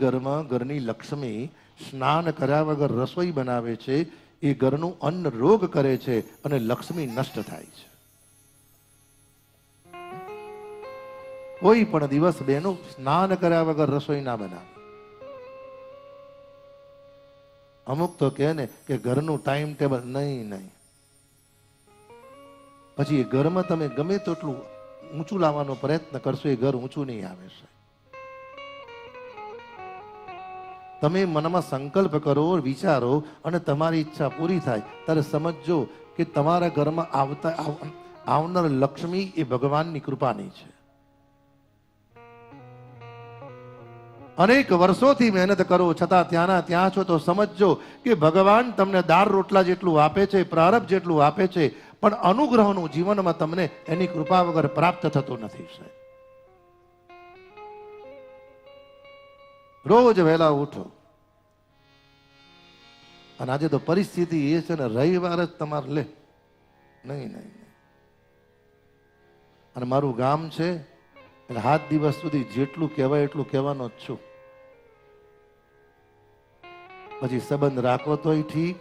ઘરમાં ઘરની લક્ષ્મી સ્નાન કર્યા વગર રસોઈ બનાવે છે, એ ઘરનું અન્ન રોગ કરે છે અને લક્ષ્મી નષ્ટ થાય છે. કોઈ પણ દિવસ બેનું સ્નાન કર્યા વગર રસોઈ ના બનાવે. અમુક તો કહે ને કે ઘરનું ટાઈમ ટેબલ નહીં નહીં. પછી એ ઘરમાં તમે ગમે તેટલું ઊંચું લાવવાનો પ્રયત્ન કરશો, એ ઘર ઊંચું નહીં આવે છે તમે મનમાં સંકલ્પ કરો, વિચારો અને તમારી ઈચ્છા પૂરી થાય. ત્યારે સમજજો કે તમારા ઘરમાં આવતા આવનાર લક્ષ્મી એ ભગવાનની કૃપાની છે. અનેક વર્ષોથી મહેનત કરો, છતાં ત્યાંના ત્યાં છો તો સમજજો કે ભગવાન તમને દાળ રોટલા જેટલું આપે છે, પ્રારબ્ધ જેટલું આપે છે, પણ અનુગ્રહનું જીવનમાં તમને એની કૃપા વગર પ્રાપ્ત થતું નથી, સાહેબ. રોજ વહેલા ઉઠો. અને આજે તો પરિસ્થિતિ એ છે ને, રવિવાર જ તમારે લે. નહીં નહીં. અને મારું ગામ છે, એટલે હાથ દિવસ સુધી જેટલું કહેવાય એટલું કહેવાનો જ છું. પછી સંબંધ રાખવો તોય ઠીક